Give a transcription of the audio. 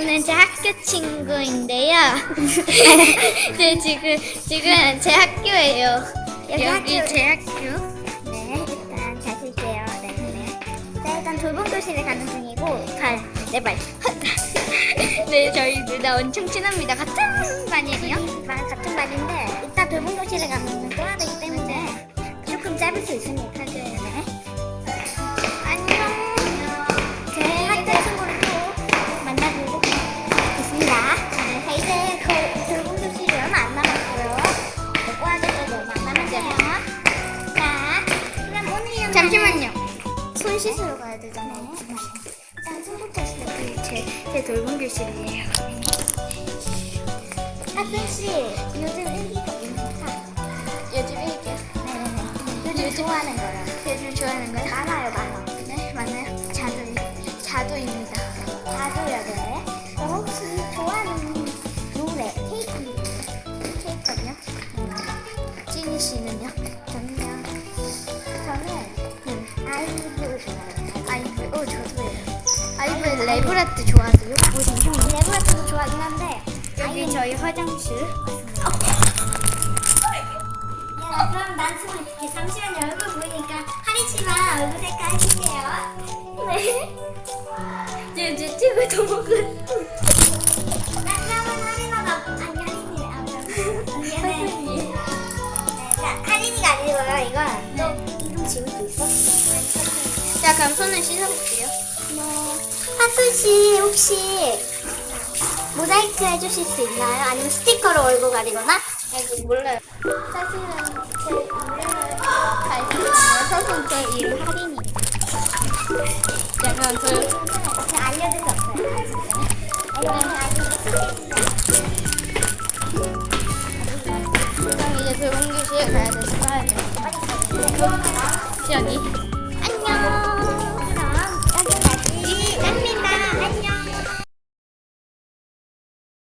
오늘 제 학교 친구인데요. 네, 지금 지금 제 학교예요. 여기 여기 학교. 제 학교. 네, 일단 잘 쓸게요. 네, 네. 자, 일단 돌봄 교실에 가는 중이고, 발, 내 발. 네, 저희 둘 다 엄청 친합니다. 같은 반이에요. 발 같은 발인데, 이따 돌봄 교실에 가면 떠야 되기 때문에 네, 자, 이제 그 돌봄 교실이 얼마 안 남았고요. 먹고 하도 얼마 안 남았어요. 자, 그럼 오늘 잠시만요. 손 씻으러 가야 되잖아요. 자, 손부터 씻어. 제, 제 돌봄 교실이에요. 하순 씨, 요즘 일기가 있나요? 요즘 이게 네네네. 요즘 좋아하는 거요. 요즘 좋아하는 거요? 많아요, 많아. 네, 맞나요? 찐이 씨는요? 저는요. 저는 네. 아이브 좋아해요. 아이브, 어, 저도예요. 아이브 레브라트 좋아하세요? 오, 잠시만요. 레브라트도 좋아하긴 한데. 여기 저희 화장실. 야, 그럼 난 숨을 이렇게 잠시만요. 얼굴 보이니까 하리치만 얼굴 색깔 해줄게요. 네. 제, 제 찍을. 나 아니고요. 이건 또 이름 수 있어? 자, 그럼 손을 씻어볼게요. 뭐 하순 씨 혹시 모자이크 해주실 수 있나요? 아니면 스티커로 얼굴 가리거나? 아이고, 몰라요. 사실은 제 이름을 발표하는 서선 제 이름 할인입니다. 자, 그럼 저, 알려줄 수 없어요. 아직은. 그럼 이제 돌봄교실에 가야 돼서 여기.